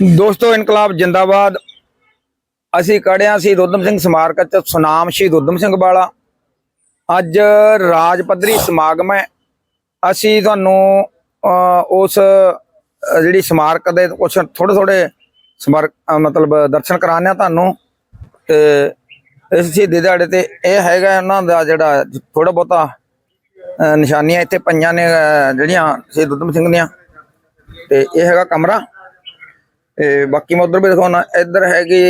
ਦੋਸਤੋ, ਇਨਕਲਾਬ ਜਿੰਦਾਬਾਦ। ਅਸੀਂ ਕੜਿਆ ਸੀ ਉਦਮ ਸਿੰਘ ਸਮਾਰਕ ਚ। ਸੁਨਾਮ ਸ਼ਹੀਦ ਉਦਮ ਸਿੰਘ ਵਾਲਾ। ਅੱਜ ਰਾਜ ਪੱਧਰੀ ਸਮਾਗਮ ਹੈ। ਅਸੀਂ ਤੁਹਾਨੂੰ ਉਸ ਜਿਹੜੀ ਸਮਾਰਕ ਦੇ ਕੁਝ ਥੋੜੇ ਥੋੜੇ ਸਮਾਰਕ ਮਤਲਬ ਦਰਸ਼ਨ ਕਰਾਣੇ ਆ ਤੁਹਾਨੂੰ। ਤੇ ਇਸ ਸ਼ਹੀਦੀ ਦਿਹਾੜੇ ਤੇ ਇਹ ਹੈਗਾ ਉਹਨਾਂ ਦਾ ਜਿਹੜਾ ਥੋੜਾ ਬਹੁਤਾ ਨਿਸ਼ਾਨੀਆਂ ਇੱਥੇ ਪਈਆਂ ਨੇ ਜਿਹੜੀਆਂ ਸ਼ਹੀਦ ਉਦਮ ਸਿੰਘ ਦੀਆਂ। ਤੇ ਇਹ ਹੈਗਾ ਕਮਰਾ। ਤੇ ਬਾਕੀ ਮੈਂ ਉਧਰ ਵੀ ਦਿਖਾਉਣਾ ਇੱਧਰ ਹੈਗੀ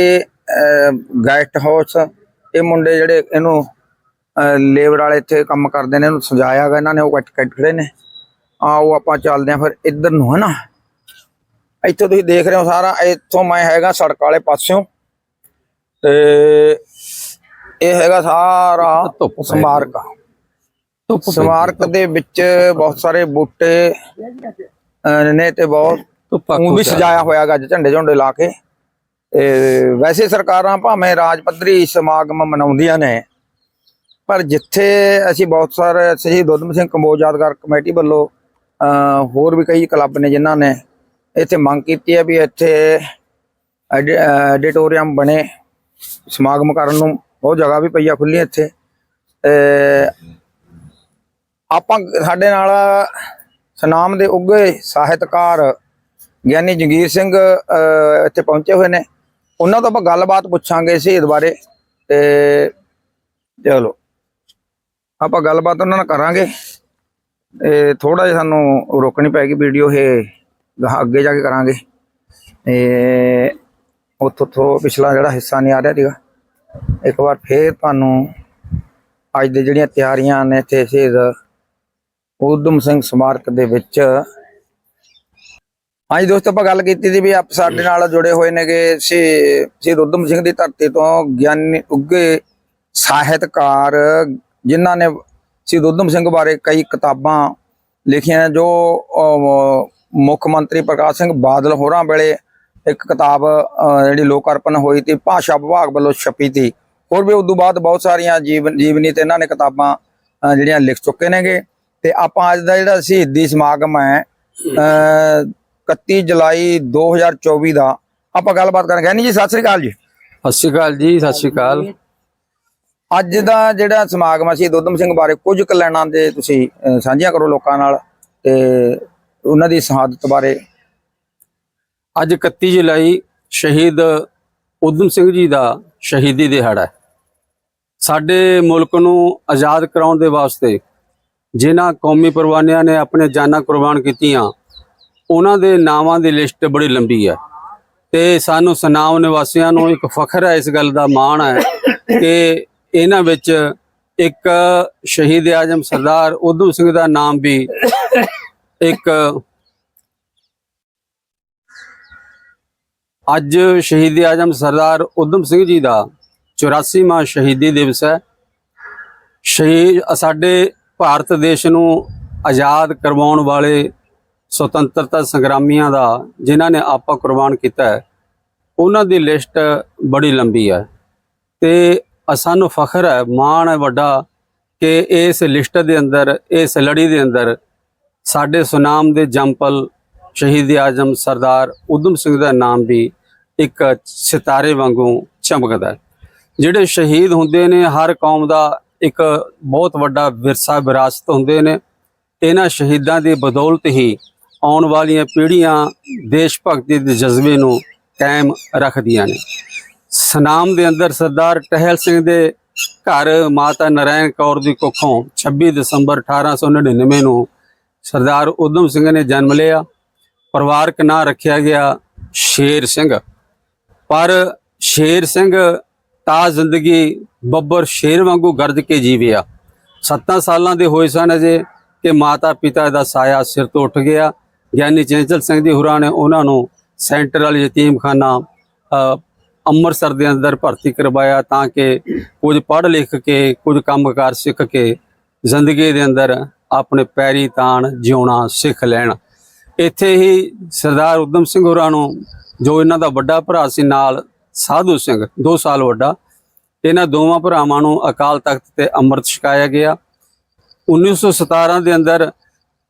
ਗੈਸਟ ਹਾਊਸ ਇਹ ਮੁੰਡੇ ਜਿਹੜੇ ਇਹਨੂੰ ਲੇਬਰ ਵਾਲੇ ਇੱਥੇ ਕੰਮ ਕਰਦੇ ਨੇ ਇਹਨੂੰ ਸਜਾਇਆ ਗਿਆ ਇਹਨਾਂ ਨੇ ਉਹ ਕੱਟ ਕੱਟ ਖੜੇ ਨੇ। ਆਓ ਆਪਾਂ ਚੱਲਦੇ ਆਂ ਫਿਰ ਇੱਧਰ ਨੂੰ ਹੈ ਨਾ ਇੱਥੋਂ ਤੁਸੀਂ ਦੇਖ ਰਹੇ ਹੋ ਸਾਰਾ ਇੱਥੋਂ ਮੈਂ ਹੈਗਾ ਸੜਕ ਵਾਲੇ ਪਾਸਿਓਂ। ਤੇ ਇਹ ਹੈਗਾ ਸਾਰਾ ਧੁੱਪ ਸਮਾਰਕ। ਧੁੱਪ ਸਮਾਰਕ ਦੇ ਵਿੱਚ ਬਹੁਤ ਸਾਰੇ ਬੂਟੇ ਨੇ ਤੇ ਬਹੁਤ ਉਹ ਵੀ ਸਜਾਇਆ ਹੋਇਆ ਗਾ ਅੱਜ ਝੰਡੇ ਝੰਡੇ ਲਾ ਕੇ। ਤੇ ਵੈਸੇ ਸਰਕਾਰਾਂ ਭਾਵੇਂ ਰਾਜ ਪੱਧਰੀ ਸਮਾਗਮ ਮਨਾਉਂਦੀਆਂ ਨੇ ਪਰ ਜਿੱਥੇ ਅਸੀਂ ਬਹੁਤ ਸਾਰੇ ਸ਼ਹੀਦ ਉਦਮ ਸਿੰਘ ਕੰਬੋਜ ਯਾਦਗਾਰ ਕਮੇਟੀ ਵੱਲੋਂ ਹੋਰ ਵੀ ਕਈ ਕਲੱਬ ਨੇ ਜਿਨ੍ਹਾਂ ਨੇ ਇੱਥੇ ਮੰਗ ਕੀਤੀ ਹੈ ਵੀ ਇੱਥੇ ਐਡੀਟੋਰੀਅਮ ਬਣੇ ਸਮਾਗਮ ਕਰਨ ਨੂੰ। ਬਹੁਤ ਜਗ੍ਹਾ ਵੀ ਪਈ ਆ ਖੁੱਲੀ ਇੱਥੇ ਆਪਾਂ ਸਾਡੇ ਨਾਲ ਸਨਾਮ ਦੇ ਉੱਗੇ ਸਾਹਿਤਕਾਰ ਗਿਆਨੀ ਜਗੀਰ ਸਿੰਘ ਇੱਥੇ ਪਹੁੰਚੇ ਹੋਏ ਨੇ। ਉਹਨਾਂ ਤੋਂ ਆਪਾਂ ਗੱਲਬਾਤ ਪੁੱਛਾਂਗੇ ਸ਼ਹੀਦ ਬਾਰੇ ਤੇ ਚਲੋ, ਆਪਾਂ ਗੱਲਬਾਤ ਉਹਨਾਂ ਨਾਲ ਕਰਾਂਗੇ। ਤੇ ਥੋੜਾ ਜਿਹਾ ਸਾਨੂੰ ਰੋਕਣੀ ਪੈਗੀ ਵੀਡੀਓ, ਇਹ ਅੱਗੇ ਜਾ ਕੇ ਕਰਾਂਗੇ। ਤੇ ਉੱਥੋਂ ਤੋਂ ਪਿਛਲਾ ਜਿਹੜਾ ਹਿੱਸਾ ਨਹੀਂ ਆ ਰਿਹਾ ਸੀਗਾ। ਇੱਕ ਵਾਰ ਫੇਰ ਤੁਹਾਨੂੰ ਅੱਜ ਦੇ ਜਿਹੜੀਆਂ ਤਿਆਰੀਆਂ ਨੇ ਇੱਥੇ ਸ਼ਹੀਦ ਉਦਮ ਸਿੰਘ ਸਮਾਰਕ ਦੇ ਵਿੱਚ ਹਾਂਜੀ ਦੋਸਤੋ, ਆਪਾਂ ਗੱਲ ਕੀਤੀ ਸੀ ਵੀ ਆਪ ਸਾਡੇ ਨਾਲ ਜੁੜੇ ਹੋਏ ਨੇਗੇ ਸ਼੍ਰੀ ਸ਼ਹੀਦ ਉਦਮ ਸਿੰਘ ਦੀ ਧਰਤੀ ਤੋਂ ਗਿਆਨੀ ਉੱਗੇ ਸਾਹਿਤਕਾਰ, ਜਿਨ੍ਹਾਂ ਨੇ ਸ਼ਹੀਦ ਉਦਮ ਸਿੰਘ ਬਾਰੇ ਕਈ ਕਿਤਾਬਾਂ ਲਿਖੀਆਂ ਜੋ ਮੁੱਖ ਮੰਤਰੀ ਪ੍ਰਕਾਸ਼ ਸਿੰਘ ਬਾਦਲ ਹੋਰਾਂ ਵੇਲੇ ਇੱਕ ਕਿਤਾਬ ਜਿਹੜੀ ਲੋਕ ਅਰਪਣ ਹੋਈ ਤੀ ਭਾਸ਼ਾ ਵਿਭਾਗ ਵੱਲੋਂ ਛਪੀ ਤੀ ਹੋਰ ਵੀ ਉਦੋਂ ਬਾਅਦ ਬਹੁਤ ਸਾਰੀਆਂ ਜੀਵਨ ਜੀਵਨੀ ਤੇ ਇਹਨਾਂ ਨੇ ਕਿਤਾਬਾਂ ਜਿਹੜੀਆਂ ਲਿਖ ਚੁੱਕੇ ਨੇਗੇ। ਤੇ ਆਪਾਂ ਅੱਜ ਦਾ ਜਿਹੜਾ ਸ਼ਹੀਦੀ ਸਮਾਗਮ ਹੈ, ਅਹ 31 ਜੁਲਾਈ 2024 ਦਾ ਆਪਾਂ ਗੱਲਬਾਤ ਕਰਾਂਗੇ ਨਹੀਂ ਜੀ? ਸਤਿ ਸ੍ਰੀ ਅਕਾਲ ਜੀ। ਸਤਿ ਸ਼੍ਰੀ ਅਕਾਲ ਜੀ ਸਤਿ ਸ਼੍ਰੀ ਅਕਾਲ। ਅੱਜ ਦਾ ਜਿਹੜਾ ਸਮਾਗਮ ਸ਼ਹੀਦ ਉਦਮ ਸਿੰਘ ਬਾਰੇ ਕੁਝ ਕੁ ਲੈਣਾ ਦੇ ਤੁਸੀਂ ਸਾਂਝੀਆਂ ਕਰੋ ਲੋਕਾਂ ਨਾਲ ਤੇ ਉਹਨਾਂ ਦੀ ਸ਼ਹਾਦਤ ਬਾਰੇ। ਅੱਜ 31 ਜੁਲਾਈ ਸ਼ਹੀਦ ਉਦਮ ਸਿੰਘ ਜੀ ਦਾ ਸ਼ਹੀਦੀ ਦਿਹਾੜਾ ਹੈ। ਸਾਡੇ ਮੁਲਕ ਨੂੰ ਆਜ਼ਾਦ ਕਰਾਉਣ ਦੇ ਵਾਸਤੇ ਜਿਨ੍ਹਾਂ ਕੌਮੀ ਪਰਵਾਨਿਆਂ ਨੇ ਆਪਣੇ ਜਾਨਾਂ ਕੁਰਬਾਨ ਕੀਤੀਆਂ ਉਹਨਾਂ ਦੇ ਨਾਵਾਂ ਦੀ ਲਿਸਟ ਬੜੀ ਲੰਬੀ ਹੈ। ਤੇ ਸਾਨੂੰ ਸਨਾਮ ਨਿਵਾਸੀਆਂ ਨੂੰ ਇੱਕ ਫਖਰ ਹੈ ਇਸ ਗੱਲ ਦਾ, ਮਾਣ ਹੈ ਕਿ ਇਹਨਾਂ ਵਿੱਚ ਇੱਕ ਸ਼ਹੀਦ ਆਜਮ ਸਰਦਾਰ ਉਦਮ ਸਿੰਘ ਦਾ ਨਾਮ ਵੀ ਇੱਕ ਅੱਜ ਸ਼ਹੀਦ ਆਜਮ ਸਰਦਾਰ ਉਦਮ ਸਿੰਘ ਜੀ ਦਾ 84ਵਾਂ ਸ਼ਹੀਦੀ ਦਿਵਸ ਹੈ। ਸ਼ਹੀਦ, ਸਾਡੇ ਭਾਰਤ ਦੇਸ਼ ਨੂੰ ਆਜ਼ਾਦ ਕਰਵਾਉਣ ਵਾਲੇ ਸੁਤੰਤਰਤਾ ਸੰਗਰਾਮੀਆਂ ਦਾ ਜਿਨ੍ਹਾਂ ਨੇ ਆਪਾ ਕੁਰਬਾਨ ਕੀਤਾ ਹੈ, ਉਹਨਾਂ ਦੀ ਲਿਸਟ ਬੜੀ ਲੰਬੀ ਹੈ। ਤੇ ਸਾਨੂੰ ਫਖਰ ਹੈ, ਮਾਣ ਹੈ ਵੱਡਾ ਕਿ ਇਸ ਲਿਸਟ ਦੇ ਅੰਦਰ, ਇਸ ਲੜੀ ਦੇ ਅੰਦਰ ਸਾਡੇ ਸੁਨਾਮ ਦੇ ਜੰਪਲ ਸ਼ਹੀਦ ਆਜਮ ਸਰਦਾਰ ਉਦਮ ਸਿੰਘ ਦਾ ਨਾਮ ਵੀ ਇੱਕ ਸਿਤਾਰੇ ਵਾਂਗੂ ਚਮਕਦਾ ਹੈ। ਜਿਹੜੇ ਸ਼ਹੀਦ ਹੁੰਦੇ ਨੇ, ਹਰ ਕੌਮ ਦਾ ਇੱਕ ਬਹੁਤ ਵੱਡਾ ਵਿਰਸਾ ਵਿਰਾਸਤ ਹੁੰਦੇ ਨੇ। ਇਹਨਾਂ ਸ਼ਹੀਦਾਂ ਦੀ ਬਦੌਲਤ ਹੀ ਆਉਣ ਵਾਲੀਆਂ ਪੀੜ੍ਹੀਆਂ ਦੇਸ਼ ਭਗਤੀ ਦੇ ਜਜ਼ਬੇ ਨੂੰ ਕਾਇਮ ਰੱਖਦੀਆਂ ਨੇ। ਸਨਾਮ ਦੇ ਅੰਦਰ ਸਰਦਾਰ ਟਹਿਲ ਸਿੰਘ ਦੇ ਘਰ ਮਾਤਾ ਨਰੈਣ ਕੌਰ ਦੀ ਕੁੱਖੋਂ 26 ਦਸੰਬਰ 1899 ਨੂੰ ਸਰਦਾਰ ਉਦਮ ਸਿੰਘ ਨੇ ਜਨਮ ਲਿਆ। ਪਰਿਵਾਰਕ ਨਾਂ ਰੱਖਿਆ ਗਿਆ ਸ਼ੇਰ ਸਿੰਘ। ਪਰ ਸ਼ੇਰ ਸਿੰਘ ਤਾਂ ਜ਼ਿੰਦਗੀ ਬੱਬਰ ਸ਼ੇਰ ਵਾਂਗੂ ਗਰਜ ਕੇ ਜੀਵਿਆ। 7 ਸਾਲਾਂ ਦੇ ਹੋਏ ਸਨ ਅਜੇ ਕਿ ਮਾਤਾ ਪਿਤਾ ਦਾ ਸਾਇਆ ਸਿਰ ਤੋਂ ਉੱਠ ਗਿਆ। ਗਿਆਨੀ ਚੰਚਲ ਸਿੰਘ ਜੀ ਹੁਰਾਂ ਨੇ ਉਹਨਾਂ ਨੂੰ ਸੈਂਟਰ ਵਾਲੇ ਯਤੀਮਖਾਨਾ ਅੰਮ੍ਰਿਤਸਰ ਦੇ ਅੰਦਰ ਭਰਤੀ ਕਰਵਾਇਆ ਤਾਂ ਕਿ ਕੁਝ ਪੜ੍ਹ ਲਿਖ ਕੇ, ਕੁਝ ਕੰਮਕਾਰ ਸਿੱਖ ਕੇ ਜ਼ਿੰਦਗੀ ਦੇ ਅੰਦਰ ਆਪਣੇ ਪੈਰੀ ਤਾਣ ਜਿਉਣਾ ਸਿੱਖ ਲੈਣ। ਇੱਥੇ ਹੀ ਸਰਦਾਰ ਉਦਮ ਸਿੰਘ ਹੋਰਾਂ ਨੂੰ, ਜੋ ਇਹਨਾਂ ਦਾ ਵੱਡਾ ਭਰਾ ਸੀ ਨਾਲ ਸਾਧੂ ਸਿੰਘ 2 ਸਾਲ ਵੱਡਾ, ਇਹਨਾਂ ਦੋਵਾਂ ਭਰਾਵਾਂ ਨੂੰ ਅਕਾਲ ਤਖਤ ਤੇ ਅੰਮ੍ਰਿਤ ਛਕਾਇਆ ਗਿਆ। 1917 ਦੇ ਅੰਦਰ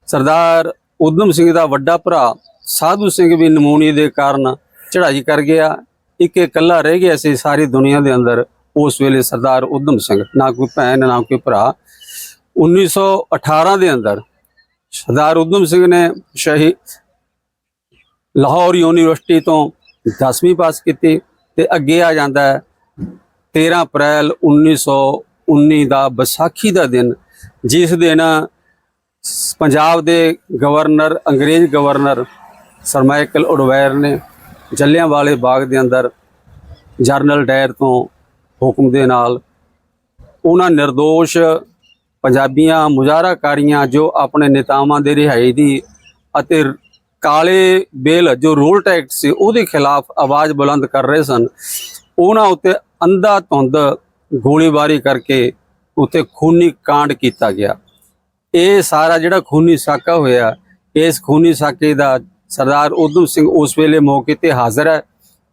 ਸਰਦਾਰ ਉਦਮ ਸਿੰਘ ਦਾ ਵੱਡਾ ਭਰਾ ਸਾਧੂ ਸਿੰਘ ਵੀ ਨਮੂਨੀ ਦੇ ਕਾਰਨ ਚੜ੍ਹਾਈ ਕਰ ਗਿਆ। ਇੱਕ ਇਕੱਲਾ ਰਹਿ ਗਿਆ ਸੀ ਸਾਰੀ ਦੁਨੀਆ ਦੇ ਅੰਦਰ। ਉਸ ਵੇਲੇ ਸਰਦਾਰ ਉਦਮ ਸਿੰਘ, ਨਾ ਕੋਈ ਭੈਣ, ਨਾ ਕੋਈ ਭਰਾ। 1918 ਦੇ ਅੰਦਰ ਸਰਦਾਰ ਉਦਮ ਸਿੰਘ ਨੇ ਸ਼ਹੀਦ ਲਾਹੌਰ ਯੂਨੀਵਰਸਿਟੀ ਤੋਂ 10ਵੀਂ ਪਾਸ ਕੀਤੀ ਤੇ ਅੱਗੇ ਆ ਜਾਂਦਾ ਹੈ। 13 ਅਪ੍ਰੈਲ 1919 ਦਾ ਵਿਸਾਖੀ ਦਾ ਦਿਨ, ਜਿਸ ਦਿਨ ਪੰਜਾਬ ਦੇ ਗਵਰਨਰ, ਅੰਗਰੇਜ਼ ਗਵਰਨਰ ਸਰ ਮਾਈਕਲ ਉਡਵੈਰ ਨੇ ਜਲਿਆਂਵਾਲੇ ਬਾਗ ਦੇ ਅੰਦਰ ਜਰਨਲ ਡਾਇਰ ਤੋਂ ਹੁਕਮ ਦੇ ਨਾਲ ਉਹਨਾਂ નિર્ਦੋਸ਼ ਪੰਜਾਬੀਆਂ, ਮੁਜ਼ਾਹਰਾਕਾਰੀਆਂ ਜੋ ਆਪਣੇ ਨੇਤਾਵਾਂ ਦੇ ਰਿਹਾਈ ਦੀ ਅਤੇ ਕਾਲੇ ਬੇਲ ਜੋ ਰੋਲ ਟੈਕਟ ਸੀ ਉਹਦੇ ਖਿਲਾਫ ਆਵਾਜ਼ ਬੁਲੰਦ ਕਰ ਰਹੇ ਸਨ, ਉਹਨਾਂ ਉੱਤੇ ਅੰਧਾ ਧੁੰਦ ਗੋਲੀਬਾਰੀ ਕਰਕੇ ਉੱਤੇ ਖੂਨੀ ਕਾਂਡ ਕੀਤਾ ਗਿਆ। ਇਹ ਸਾਰਾ ਜਿਹੜਾ ਖੂਨੀ ਸਾਕਾ ਹੋਇਆ ਇਸ ਖੂਨੀ ਸਾਕੇ ਦਾ ਸਰਦਾਰ ਉਦਮ ਸਿੰਘ ਉਸ ਵੇਲੇ ਮੌਕੇ ਤੇ ਹਾਜ਼ਰ ਹੈ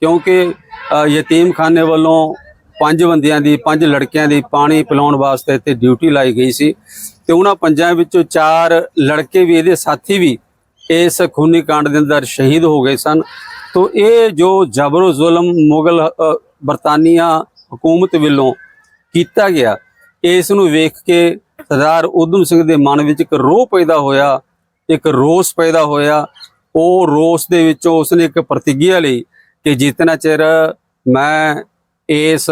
ਕਿਉਂਕਿ ਅ, ਯਤੀਮਖਾਨੇ ਵੱਲੋਂ ਪੰਜ ਬੰਦਿਆਂ ਦੀ ਪੰਜ ਲੜਕਿਆਂ ਦੀ ਪਾਣੀ ਪਿਲਾਉਣ ਵਾਸਤੇ ਤੇ ਡਿਊਟੀ ਲਾਈ ਗਈ ਸੀ ਤੇ ਉਹਨਾਂ ਪੰਜਾਂ ਵਿੱਚੋਂ ਚਾਰ ਲੜਕੇ ਵੀ ਇਹਦੇ ਸਾਥੀ ਵੀ ਇਸ ਖੂਨੀ ਕਾਂਡ ਦੇ ਅੰਦਰ ਸ਼ਹੀਦ ਹੋ ਗਏ ਸਨ। ਤੋਂ ਇਹ ਜੋ ਜ਼ਬਰ ਜ਼ੁਲਮ ਮੁਗਲ ਬਰਤਾਨੀਆ ਹਕੂਮਤ ਵੱਲੋਂ ਕੀਤਾ ਗਿਆ ਇਸ ਨੂੰ ਵੇਖ ਕੇ ਸਰਦਾਰ ਉਦਮ ਸਿੰਘ ਦੇ ਮਨ ਵਿੱਚ ਇੱਕ ਰੋਹ ਪੈਦਾ ਹੋਇਆ, ਇੱਕ ਰੋਸ ਪੈਦਾ ਹੋਇਆ। ਉਹ ਰੋਸ ਦੇ ਵਿੱਚੋਂ ਉਸਨੇ ਇੱਕ ਪ੍ਰਤੀਗਿਆ ਲਈ ਕਿ ਜਿਤਨਾ ਚਿਰ ਮੈਂ ਇਸ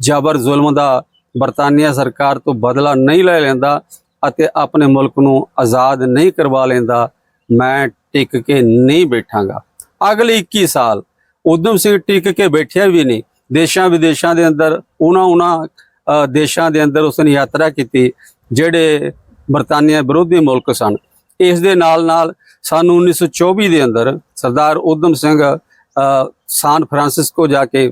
ਜ਼ਬਰ ਜ਼ੁਲਮ ਦਾ ਬਰਤਾਨੀਆ ਸਰਕਾਰ ਤੋਂ ਬਦਲਾ ਨਹੀਂ ਲੈ ਲੈਂਦਾ ਅਤੇ ਆਪਣੇ ਮੁਲਕ ਨੂੰ ਆਜ਼ਾਦ ਨਹੀਂ ਕਰਵਾ ਲੈਂਦਾ, ਮੈਂ ਟਿਕ ਕੇ ਨਹੀਂ ਬੈਠਾਂਗਾ। ਅਗਲੇ 21 ਸਾਲ ਉਦਮ ਸਿੰਘ ਟਿਕ ਕੇ ਬੈਠਿਆ ਵੀ ਨਹੀਂ। ਦੇਸ਼ਾਂ ਵਿਦੇਸ਼ਾਂ ਦੇ ਅੰਦਰ ਉਹਨਾਂ ਉਹਨਾਂ ਦੇਸ਼ਾਂ ਦੇ ਅੰਦਰ ਉਸਨੇ ਯਾਤਰਾ ਕੀਤੀ, ਜਿਹੜੇ ਬਰਤਾਨੀਆ ਵਿਰੋਧੀ ਮੁਲਕ ਸਨ। ਇਸ ਦੇ ਨਾਲ ਨਾਲ ਸਾਨੂੰ 1924 ਦੇ ਅੰਦਰ ਸਰਦਾਰ ਉਦਮ ਸਿੰਘ ਸਾਨ ਫਰਾਂਸਿਸਕੋ ਜਾ ਕੇ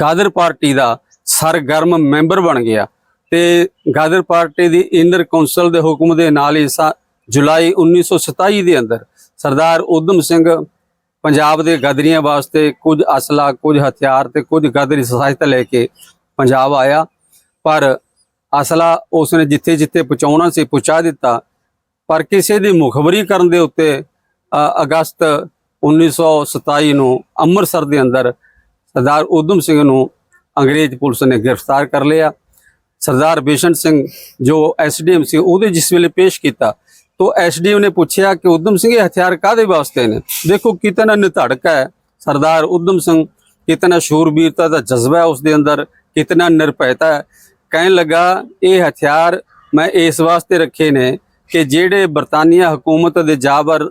ਗਾਦਰ ਪਾਰਟੀ ਦਾ ਸਰਗਰਮ ਮੈਂਬਰ ਬਣ ਗਿਆ ਤੇ ਗਾਦਰ ਪਾਰਟੀ ਦੀ ਇੰਦਰ ਕੌਂਸਲ ਦੇ ਹੁਕਮ ਦੇ ਨਾਲ ਹੀ ਸਾ- ਜੁਲਾਈ 1927 ਦੇ ਅੰਦਰ ਸਰਦਾਰ ਉਦਮ ਸਿੰਘ ਪੰਜਾਬ ਦੇ ਗਦਰੀਆਂ ਵਾਸਤੇ ਕੁਝ ਅਸਲਾ, ਕੁਝ ਹਥਿਆਰ ਤੇ ਕੁਝ ਗਦਰੀ ਸਹਾਇਤਾ ਲੈ ਕੇ ਪੰਜਾਬ ਆਇਆ। ਪਰ ਅਸਲਾ ਉਸਨੇ ਜਿੱਥੇ ਜਿੱਥੇ ਪਹੁੰਚਾਉਣਾ ਸੀ ਪਹੁੰਚਾ ਦਿੱਤਾ। ਪਰ ਕਿਸੇ ਦੀ ਮੁਖਬਰੀ ਕਰਨ ਦੇ ਉੱਤੇ ਅ, ਅਗਸਤ 1927 ਨੂੰ ਅੰਮ੍ਰਿਤਸਰ ਦੇ ਅੰਦਰ ਸਰਦਾਰ ਉਦਮ ਸਿੰਘ ਨੂੰ ਅੰਗਰੇਜ਼ ਪੁਲਿਸ ਨੇ ਗ੍ਰਿਫਤਾਰ ਕਰ ਲਿਆ। ਸਰਦਾਰ ਬੇਸ਼ੰਤ ਸਿੰਘ ਜੋ ਐਸਡੀਐਮ ਸੀ ਉਹਦੇ ਜਿਸ ਵੇਲੇ ਪੇਸ਼ ਕੀਤਾ ਤੋ ਐਸਡੀਐਮ ਨੇ ਪੁੱਛਿਆ ਕਿ ਉਦਮ ਸਿੰਘ ਇਹ ਹਥਿਆਰ ਕਾਦੇ ਵਾਸਤੇ ਨੇ? ਦੇਖੋ ਕਿਤਨਾ ਨਿਧੜਕ ਹੈ ਸਰਦਾਰ ਉਦਮ ਸਿੰਘ ਕਿਤਨਾ ਸ਼ੂਰਬੀਰਤਾ ਦਾ ਜਜ਼ਬਾ ਹੈ ਉਸ ਦੇ ਅੰਦਰ ਕਿਤਨਾ ਨਿਰਭੈਤਾ ਹੈ। ਕਹਿਣ ਲੱਗਾ ਇਹ ਹਥਿਆਰ ਮੈਂ ਇਸ ਵਾਸਤੇ ਰੱਖੇ ਨੇ ਕਿ ਜਿਹੜੇ ਬਰਤਾਨੀਆ ਹਕੂਮਤ ਦੇ ਜਾਬਰ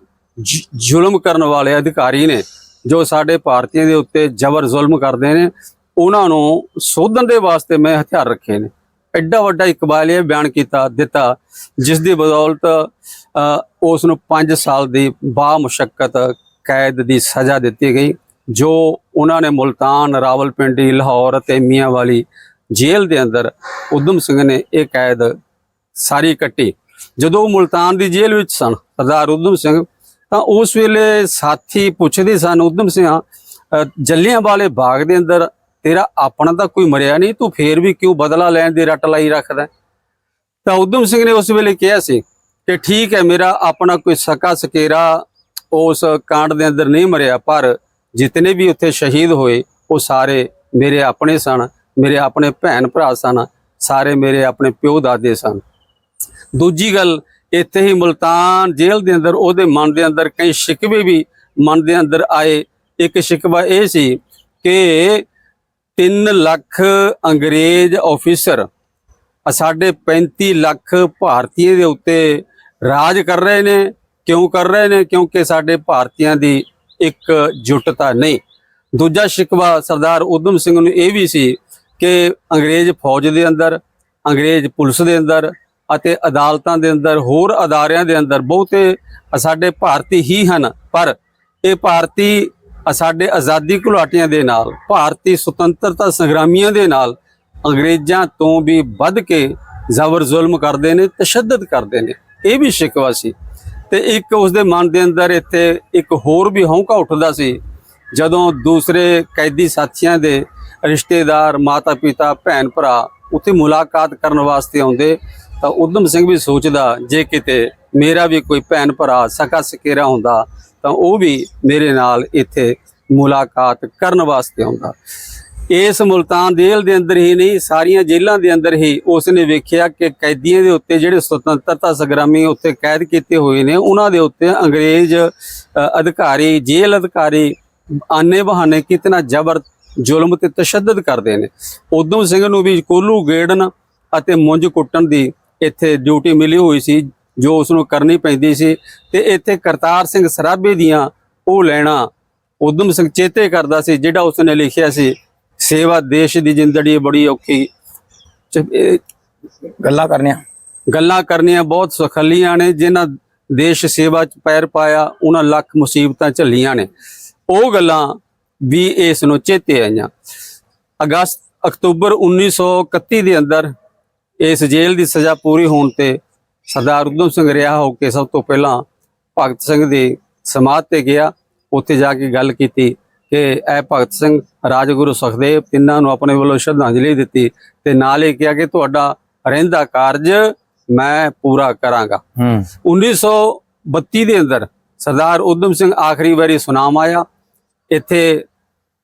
ਜ਼ੁਲਮ ਕਰਨ ਵਾਲੇ ਅਧਿਕਾਰੀ ਨੇ ਜੋ ਸਾਡੇ ਭਾਰਤੀਆਂ ਦੇ ਉੱਤੇ ਜ਼ਬਰ ਜ਼ੁਲਮ ਕਰਦੇ ਨੇ ਉਹਨਾਂ ਨੂੰ ਸੋਧਣ ਦੇ ਵਾਸਤੇ ਮੈਂ ਹਥਿਆਰ ਰੱਖੇ ਨੇ। ਐਡਾ ਵੱਡਾ ਇਕਬਾਲ ਇਹ ਬਿਆਨ ਕੀਤਾ ਦਿੱਤਾ ਜਿਸ ਦੀ ਬਦੌਲਤ ਅ, ਉਸ ਨੂੰ 5 ਸਾਲ ਦੀ ਬਾ ਮੁਸ਼ਕਲ ਕੈਦ ਦੀ ਸਜ਼ਾ ਦਿੱਤੀ ਗਈ ਜੋ ਉਹਨਾਂ ਨੇ ਮੁਲਤਾਨ ਰਾਵਲਪਿੰਡੀ ਲਾਹੌਰ ਅਤੇ ਮੀਆਂਵਾਲੀ ਜੇਲ੍ਹ ਦੇ ਅੰਦਰ ਉਦਮ ਸਿੰਘ ਨੇ ਇਹ ਕੈਦ ਸਾਰੀ ਕੱਟੀ। ਜਦੋਂ ਉਹ ਮੁਲਤਾਨ ਦੀ ਜੇਲ੍ਹ ਵਿੱਚ ਸਨ, ਸਰਦਾਰ ਉਦਮ ਸਿੰਘ, ਤਾਂ ਉਸ ਵੇਲੇ ਸਾਥੀ ਪੁੱਛਦੇ ਸਨ, ਉਦਮ ਸਿੰਘ ਜੱਲਿਆਂ ਵਾਲੇ ਬਾਗ ਦੇ ਅੰਦਰ ਤੇਰਾ ਆਪਣਾ ਤਾਂ ਕੋਈ ਮਰਿਆ ਨਹੀਂ, ਤੂੰ ਫੇਰ ਵੀ ਕਿਉਂ ਬਦਲਾ ਲੈਣ ਦੀ ਰੱਟ ਲਾਈ ਰੱਖਦਾ ਤਾਂ ਉਦਮ ਸਿੰਘ ਨੇ ਉਸ ਵੇਲੇ ਕਿਹਾ ਸੀ ਕਿ ਠੀਕ ਹੈ, ਮੇਰਾ ਆਪਣਾ ਕੋਈ ਸਕਾ ਸਕੇਰਾ ਉਸ ਕਾਂਡ ਦੇ ਅੰਦਰ ਨਹੀਂ ਮਰਿਆ, ਪਰ ਜਿਤਨੇ ਵੀ ਉੱਥੇ ਸ਼ਹੀਦ ਹੋਏ, ਉਹ ਸਾਰੇ ਮੇਰੇ ਆਪਣੇ ਸਨ। ਮੇਰੇ ਆਪਣੇ ਭੈਣ ਭਰਾ ਸਨ, ਸਾਰੇ ਮੇਰੇ ਆਪਣੇ ਪਿਓ ਦਾਦੇ ਸਨ। ਦੂਜੀ ਗੱਲ, ਇੱਥੇ ਹੀ ਮੁਲਤਾਨ ਜੇਲ੍ਹ ਦੇ ਅੰਦਰ, ਉਹਦੇ ਮਨ ਦੇ ਅੰਦਰ ਕਈ ਸ਼ਿਕਵੇ ਵੀ ਮਨ ਦੇ ਅੰਦਰ ਆਏ। ਇੱਕ ਸ਼ਿਕਵਾ ਇਹ ਸੀ ਕਿ 3 ਲੱਖ ਅੰਗਰੇਜ਼ ਆਫੀਸਰ ਸਾਡੇ 35 ਲੱਖ ਭਾਰਤੀਆਂ ਦੇ ਉੱਤੇ ਰਾਜ ਕਰ ਰਹੇ ਨੇ। ਕਿਉਂ ਕਰ ਰਹੇ ਨੇ? ਕਿਉਂਕਿ ਸਾਡੇ ਭਾਰਤੀਆਂ ਦੀ ਇੱਕ ਜੁਟਤਾ ਨਹੀਂ। ਦੂਜਾ ਸ਼ਿਕਵਾ ਸਰਦਾਰ ਉਦਮ ਸਿੰਘ ਨੂੰ ਇਹ ਵੀ ਸੀ ਕਿ ਅੰਗਰੇਜ਼ ਫੌਜ ਦੇ ਅੰਦਰ, ਅੰਗਰੇਜ਼ ਪੁਲਿਸ ਦੇ ਅੰਦਰ ਅਤੇ ਅਦਾਲਤਾਂ ਦੇ ਅੰਦਰ, ਹੋਰ ਅਦਾਰਿਆਂ ਦੇ ਅੰਦਰ ਬਹੁਤੇ ਸਾਡੇ ਭਾਰਤੀ ਹੀ ਹਨ, ਪਰ ਇਹ ਭਾਰਤੀ ਸਾਡੇ ਆਜ਼ਾਦੀ ਘੁਲਾਟੀਆਂ ਦੇ ਨਾਲ, ਭਾਰਤੀ ਸੁਤੰਤਰਤਾ ਸੰਗਰਾਮੀਆਂ ਦੇ ਨਾਲ ਅੰਗਰੇਜ਼ਾਂ ਤੋਂ ਵੀ ਵੱਧ ਕੇ ਜ਼ਬਰ ਜ਼ੁਲਮ ਕਰਦੇ ਨੇ, ਤਸ਼ੱਦਦ ਕਰਦੇ ਨੇ। ਇਹ ਵੀ ਸ਼ਿਕਵਾ ਸੀ ਤੇ ਇੱਕ ਉਸ ਦੇ ਮਨ ਦੇ ਅੰਦਰ ਇੱਥੇ ਇੱਕ ਹੋਰ ਵੀ ਹੌਂਕਾ ਉੱਠਦਾ ਸੀ, ਜਦੋਂ ਦੂਸਰੇ ਕੈਦੀ ਸਾਥੀਆਂ ਦੇ ਰਿਸ਼ਤੇਦਾਰ ਮਾਤਾ ਪਿਤਾ ਭੈਣ ਭਰਾ ਉੱਥੇ ਮੁਲਾਕਾਤ ਕਰਨ ਵਾਸਤੇ ਆਉਂਦੇ, ਤਾਂ ਉਦਮ ਸਿੰਘ ਵੀ ਸੋਚਦਾ, ਜੇ ਕਿਤੇ ਮੇਰਾ ਵੀ ਕੋਈ ਭੈਣ ਭਰਾ ਸਕਾ ਸਕੇਰਾ ਹੁੰਦਾ, ਤਾਂ ਉਹ ਵੀ ਮੇਰੇ ਨਾਲ ਇੱਥੇ ਮੁਲਾਕਾਤ ਕਰਨ ਵਾਸਤੇ ਆਉਂਦਾ। ਇਸ ਮੁਲਤਾਨ ਜੇਲ੍ਹ ਦੇ ਅੰਦਰ ਹੀ ਨਹੀਂ, ਸਾਰੀਆਂ ਜੇਲ੍ਹਾਂ ਦੇ ਅੰਦਰ ਹੀ ਉਸ ਨੇ ਵੇਖਿਆ ਕਿ ਕੈਦੀਆਂ ਦੇ ਉੱਤੇ ਜਿਹੜੇ ਸੁਤੰਤਰਤਾ ਸੰਗਰਾਮੀ ਉੱਤੇ ਕੈਦ ਕੀਤੇ ਹੋਏ ਨੇ, ਉਹਨਾਂ ਦੇ ਉੱਤੇ ਅੰਗਰੇਜ਼ ਅਧਿਕਾਰੀ, ਜੇਲ੍ਹ ਅਧਿਕਾਰੀ ਆਨੇ ਬਹਾਨੇ ਕਿਤਨਾ ਜ਼ਬਰ ਜ਼ੁਲਮ ਤੇ ਤਸ਼ੱਦਦ ਕਰਦੇ ਨੇ। ਉਦਮ ਸਿੰਘ ਨੂੰ ਵੀ ਕੋਲੂ ਗੇੜਨ ਅਤੇ ਮੁੰਜ ਕੁੱਟਣ ਦੀ ਇੱਥੇ ਡਿਊਟੀ ਮਿਲੀ ਹੋਈ ਸੀ ਜੋ ਉਸ ਨੂੰ ਕਰਨੀ ਪੈਂਦੀ ਸੀ ਤੇ ਇੱਥੇ ਕਰਤਾਰ ਸਿੰਘ ਸਰਾਭੇ ਦੀਆਂ ਉਹ ਲੈਣਾ ਉਦਮ ਸਿੰਘ ਚੇਤੇ ਕਰਦਾ ਸੀ ਜਿਹੜਾ ਉਸ ਨੇ ਲਿਖਿਆ ਸੀ ਸੇਵਾ ਦੇਸ਼ ਦੀ ਜ਼ਿੰਦੜੀ ਬੜੀ ਔਖੀ। ਗੱਲਾਂ ਕਰਨੀਆਂ। ਗੱਲਾਂ ਕਰਨੀਆਂ ਬਹੁਤ ਸੁਖਲੀਆਂ ਨੇ ਜਿਨ੍ਹਾਂ ਦੇਸ਼ ਸੇਵਾ ਚ ਪੈਰ ਪਾਇਆ ਉਹਨਾਂ ਲੱਖ ਮੁਸੀਬਤਾਂ ਝੱਲੀਆਂ ਨੇ। ਉਹ ਗੱਲਾਂ ਵੀ ਇਸ ਨੂੰ ਚੇਤੇ ਆਈਆਂ। ਅਗਸਤ ਅਕਤੂਬਰ 1931 ਦੇ ਅੰਦਰ ਇਸ ਜੇਲ੍ਹ ਦੀ ਸਜ਼ਾ ਪੂਰੀ ਹੋਣ ਤੇ ਸਰਦਾਰ ਉਦਮ ਸਿੰਘ ਰਿਹਾ ਹੋ ਕੇ ਸਭ ਤੋਂ ਪਹਿਲਾਂ ਭਗਤ ਸਿੰਘ ਦੀ ਸਮਾਧ ਤੇ ਗਿਆ। ਉੱਥੇ ਜਾ ਕੇ ਗੱਲ ਕੀਤੀ ਕਿ ਇਹ ਭਗਤ ਸਿੰਘ ਰਾਜਗੁਰੂ ਸੁਖਦੇਵ ਤਿੰਨਾਂ ਨੂੰ ਆਪਣੇ ਵੱਲੋਂ ਸ਼ਰਧਾਂਜਲੀ ਦਿੱਤੀ ਤੇ ਨਾਲ ਹੀ ਕਿਹਾ ਕਿ ਤੁਹਾਡਾ ਰਹਿੰਦਾ ਕਾਰਜ ਮੈਂ ਪੂਰਾ ਕਰਾਂਗਾ। ਹੂੰ। 1932 ਦੇ ਅੰਦਰ ਸਰਦਾਰ ਉਦਮ ਸਿੰਘ ਆਖਰੀ ਵਾਰੀ ਸੁਨਾਮ ਆਇਆ। ਇੱਥੇ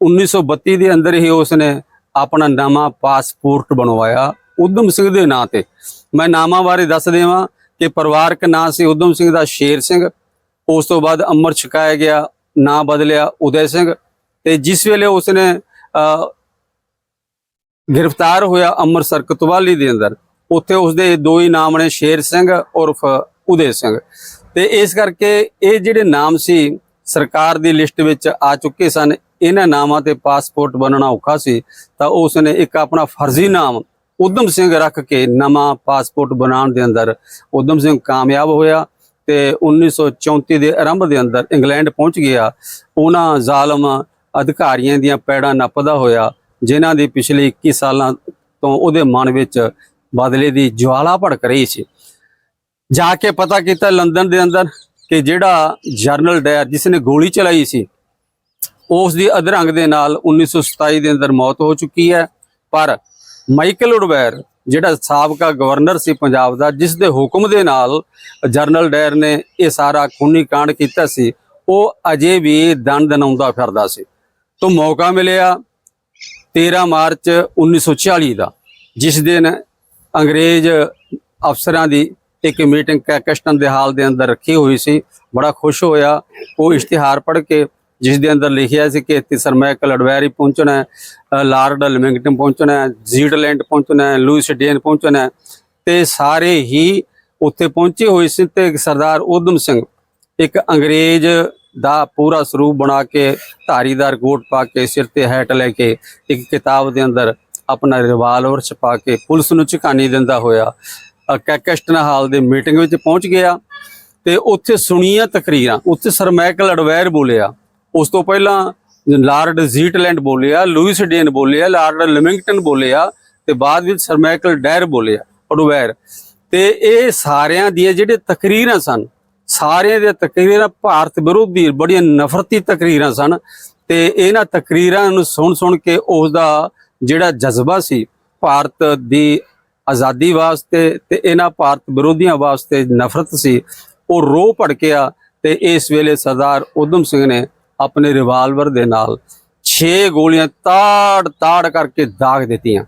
1932 ਦੇ ਅੰਦਰ ਹੀ ਉਸਨੇ ਆਪਣਾ ਨਵਾਂ ਪਾਸਪੋਰਟ ਬਣਵਾਇਆ ਉਦਮ ਸਿੰਘ ਦੇ ਨਾਂ ਤੇ। ਮੈਂ ਨਾਮਾਂ ਬਾਰੇ ਦੱਸ ਦੇਵਾਂ ਕਿ ਪਰਿਵਾਰਕ ਨਾਂ ਸੀ ਉਦਮ ਸਿੰਘ ਦਾ, ਸ਼ੇਰ ਸਿੰਘ। ਉਸ ਤੋਂ ਬਾਅਦ ਅਮਰ ਛਕਾਇਆ ਗਿਆ, ਨਾਂ ਬਦਲਿਆ ਉਦੈ ਸਿੰਘ। ਤੇ ਜਿਸ ਵੇਲੇ ਉਸਨੇ ਗ੍ਰਿਫਤਾਰ ਹੋਇਆ ਅੰਮ੍ਰਿਤਸਰ ਕਤਵਾਲੀ ਦੇ ਅੰਦਰ, ਉੱਥੇ ਉਸਦੇ ਦੋ ਹੀ ਨਾਮ ਨੇ, ਸ਼ੇਰ ਸਿੰਘ, ਉਰਫ ਉਦੇ ਸਿੰਘ। ਤੇ ਇਸ ਕਰਕੇ ਇਹ ਜਿਹੜੇ ਨਾਮ ਸੀ, ਸਰਕਾਰ ਦੀ ਲਿਸਟ ਵਿੱਚ ਆ ਚੁੱਕੇ ਸਨ। ਇਹਨਾਂ ਨਾਮਾਂ ਤੇ ਪਾਸਪੋਰਟ ਬਣਨਾ ਔਖਾ ਸੀ, ਤਾਂ ਉਸਨੇ ਇੱਕ ਆਪਣਾ ਫਰਜ਼ੀ ਨਾਮ ਉਦਮ ਸਿੰਘ ਰੱਖ ਕੇ ਨਵਾਂ ਪਾਸਪੋਰਟ ਬਣਾਉਣ ਦੇ ਅੰਦਰ ਉਦਮ ਸਿੰਘ ਕਾਮਯਾਬ ਹੋਇਆ ਤੇ 1934 ਦੇ ਆਰੰਭ ਦੇ ਅੰਦਰ ਇੰਗਲੈਂਡ ਪਹੁੰਚ ਗਿਆ। ਉਹਨਾਂ ਜ਼ਾਲਮ ਅਧਿਕਾਰੀਆਂ ਦੀਆਂ ਪੈੜਾਂ ਨੱਪਦਾ ਹੋਇਆ, ਜਿਨ੍ਹਾਂ ਦੀ ਪਿਛਲੇ 21 ਸਾਲਾਂ ਤੋਂ ਉਹਦੇ ਮਨ ਵਿੱਚ ਬਦਲੇ ਦੀ ਜਵਾਲਾ ਭੜਕ ਰਹੀ ਸੀ। ਜਾ ਕੇ ਪਤਾ ਕੀਤਾ ਲੰਡਨ ਦੇ ਅੰਦਰ ਕਿ ਜਿਹੜਾ ਜਰਨਲ ਡਾਇਰ ਜਿਸ ਨੇ ਗੋਲੀ ਚਲਾਈ ਸੀ ਉਸ ਦੀ ਅਧਰੰਗ ਦੇ ਨਾਲ 1927 ਦੇ ਅੰਦਰ ਮੌਤ ਹੋ ਚੁੱਕੀ ਹੈ। ਪਰ ਮਾਈਕਲ ਉਡਵੈਰ, ਜਿਹੜਾ ਸਾਬਕਾ ਗਵਰਨਰ ਸੀ ਪੰਜਾਬ ਦਾ, ਜਿਸ ਦੇ ਹੁਕਮ ਦੇ ਨਾਲ ਜਰਨਲ ਡਾਇਰ ਨੇ ਇਹ ਸਾਰਾ ਖੂਨੀ ਕਾਂਡ ਕੀਤਾ ਸੀ, ਉਹ ਅਜੇ ਵੀ ਦੰਡ ਦਨਾਉਂਦਾ ਫਿਰਦਾ ਸੀ। ਤੋਂ ਮੌਕਾ ਮਿਲਿਆ 13 ਮਾਰਚ 1940 ਦਾ, ਜਿਸ ਦਿਨ ਅੰਗਰੇਜ਼ ਅਫਸਰਾਂ ਦੀ ਇੱਕ ਮੀਟਿੰਗ ਕੈਕਸਟਨ ਦੇ ਹਾਲ ਦੇ ਅੰਦਰ ਰੱਖੀ ਹੋਈ ਸੀ। ਬੜਾ ਖੁਸ਼ ਹੋਇਆ, ਉਹ ਇਸ਼ਤਿਹਾਰ ਪੜ੍ਹ ਕੇ ਜਿਸ ਦੇ ਅੰਦਰ ਲਿਖਿਆ ਸੀ ਕਿ ਇੱਥੇ ਸਰ ਅਡਵੈਰੀ ਪਹੁੰਚਣਾ ਹੈ ਲਾਰਡ ਲਿਮਿੰਗਟਨ ਪਹੁੰਚਣਾ ਹੈ ਜ਼ੀਡਲੈਂਡ ਪਹੁੰਚਣਾ ਹੈ ਲੂਇਸ ਡੇਨ ਪਹੁੰਚਣਾ ਹੈ ਤੇ ਸਾਰੇ ਹੀ ਉੱਥੇ ਪਹੁੰਚੇ ਹੋਏ ਸੀ ਤੇ ਸਰਦਾਰ ਉਦਮ ਸਿੰਘ ਇੱਕ ਅੰਗਰੇਜ਼ ਦਾ ਪੂਰਾ ਸਰੂਪ ਬਣਾ ਕੇ ਧਾਰੀਦਾਰ ਕੋਟ ਪਾ ਕੇ ਸਿਰ ਤੇ ਹੈਟ ਲੈ ਕੇ ਇੱਕ ਕਿਤਾਬ ਦੇ ਅੰਦਰ ਆਪਣਾ ਰਿਵਾਲਵਰ ਛਪਾ ਕੇ ਪੁਲਿਸ ਨੂੰ ਝਕਾਨੀ ਦਿੰਦਾ ਹੋਇਆ ਅ, ਕੈਕਸਟਨ ਹਾਲ ਦੇ ਮੀਟਿੰਗ ਵਿੱਚ ਪਹੁੰਚ ਗਿਆ ਤੇ ਉੱਥੇ ਸੁਣੀਆਂ ਤਕਰੀਰਾਂ ਉੱਥੇ ਸਰ ਅਡਵੈਰ ਬੋਲਿਆ ਉਸ ਤੋਂ ਪਹਿਲਾਂ ਲਾਰਡ ਜ਼ੀਟਲੈਂਡ ਬੋਲਿਆ ਲੂਇਸ ਡੇਨ ਬੋਲਿਆ, ਲਾਰਡ ਲਿਮਿੰਗਟਨ ਬੋਲਿਆ ਤੇ ਬਾਅਦ ਵਿੱਚ ਸਰ ਮਾਈਕਲ ਡੈਰ ਬੋਲਿਆ, ਅਡਵੈਰ। ਤੇ ਇਹ ਸਾਰਿਆਂ ਦੀਆਂ ਜਿਹੜੇ ਤਕਰੀਰਾਂ ਸਨ, ਸਾਰਿਆਂ ਦੀਆਂ ਤਕਰੀਰਾਂ ਭਾਰਤ ਵਿਰੋਧੀ ਬੜੀਆਂ ਨਫ਼ਰਤੀ ਤਕਰੀਰਾਂ ਸਨ ਤੇ ਇਹਨਾਂ ਤਕਰੀਰਾਂ ਨੂੰ ਸੁਣ ਸੁਣ ਕੇ ਉਸ ਦਾ ਜਿਹੜਾ ਜਜ਼ਬਾ ਸੀ ਭਾਰਤ ਦੀ ਆਜ਼ਾਦੀ ਵਾਸਤੇ ਤੇ ਇਹਨਾਂ ਭਾਰਤ ਵਿਰੋਧੀਆਂ ਵਾਸਤੇ ਨਫ਼ਰਤ ਸੀ, ਉਹ ਰੋ ਭੜਕਿਆ ਤੇ ਇਸ ਵੇਲੇ ਸਰਦਾਰ ਉਦਮ ਸਿੰਘ ਨੇ ਆਪਣੇ ਰਿਵਾਲਵਰ ਦੇ ਨਾਲ 6 ਗੋਲੀਆਂ ਤਾੜ ਤਾੜ ਕਰਕੇ ਦਾਗ ਦਿੱਤੀਆਂ।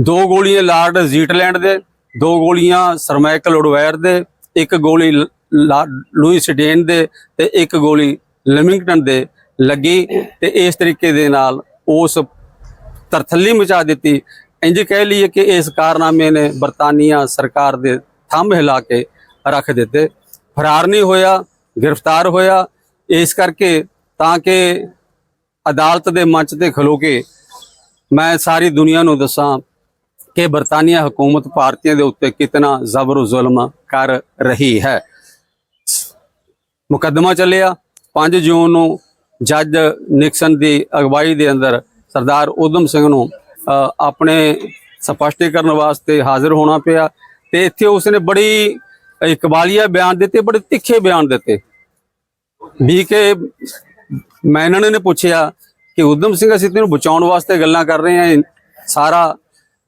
ਦੋ ਗੋਲੀਆਂ ਲਾਰਡ ਜ਼ੀਟਲੈਂਡ ਦੇ, ਦੋ ਗੋਲੀਆਂ ਸਰਮਾਈਕਲ ਉਡਵੈਰ ਦੇ, ਇੱਕ ਗੋਲੀ ਲ- ਲਾ- ਲੂਇਸ ਡੇਨ ਦੇ ਤੇ ਇੱਕ ਗੋਲੀ ਲਿਮਿੰਗਟਨ ਦੇ ਲੱਗੀ ਤੇ ਇਸ ਤਰੀਕੇ ਦੇ ਨਾਲ ਉਸ ਤਰਥੱਲੀ ਮਚਾ ਦਿੱਤੀ। ਇੰਜ ਕਹਿ ਲਈਏ ਕਿ ਇਸ ਕਾਰਨਾਮੇ ਨੇ ਬਰਤਾਨੀਆ ਸਰਕਾਰ ਦੇ ਥੰਮ ਹਿਲਾ ਕੇ ਰੱਖ ਦਿੱਤੇ। ਫਰਾਰ ਨਹੀਂ ਹੋਇਆ, ਗ੍ਰਿਫਤਾਰ ਹੋਇਆ। ਇਸ ਕਰਕੇ ਤਾਂ ਕਿ ਅਦਾਲਤ ਦੇ ਮੰਚ ਤੇ ਖਲੋ ਕੇ ਮੈਂ ਸਾਰੀ ਦੁਨੀਆ ਨੂੰ ਦੱਸਾਂ ਕਿ ਬਰਤਾਨੀਆ ਹਕੂਮਤ ਭਾਰਤੀਆਂ ਦੇ ਉੱਤੇ ਕਿਤਨਾ ਜ਼ਬਰ ਜ਼ੁਲਮ ਕਰ ਰਹੀ ਹੈ। ਮੁਕੱਦਮਾ ਚੱਲਿਆ। 5 ਜੂਨ ਨੂੰ ਜੱਜ ਨਿਕਸਨ ਦੀ ਅਗਵਾਈ ਦੇ ਅੰਦਰ ਸਰਦਾਰ ਉਦਮ ਸਿੰਘ ਨੂੰ ਅ, ਆਪਣੇ ਸਪਸ਼ਟੀਕਰਨ ਵਾਸਤੇ ਹਾਜ਼ਰ ਹੋਣਾ ਪਿਆ ਤੇ ਇੱਥੇ ਉਸਨੇ ਬੜੀ ਇਕਬਾਲੀਆ ਬਿਆਨ ਦਿੱਤੇ ਬੜੇ ਤਿੱਖੇ ਬਿਆਨ ਦਿੱਤੇ। ਵੀ ਕਿ ਮੈਂ ਇਹਨਾਂ ਨੇ ਪੁੱਛਿਆ ਕਿ ਉਦਮ ਸਿੰਘ ਅਸੀਂ ਤੈਨੂੰ ਬਚਾਉਣ ਵਾਸਤੇ ਗੱਲਾਂ ਕਰ ਰਹੇ ਹਾਂ ਸਾਰਾ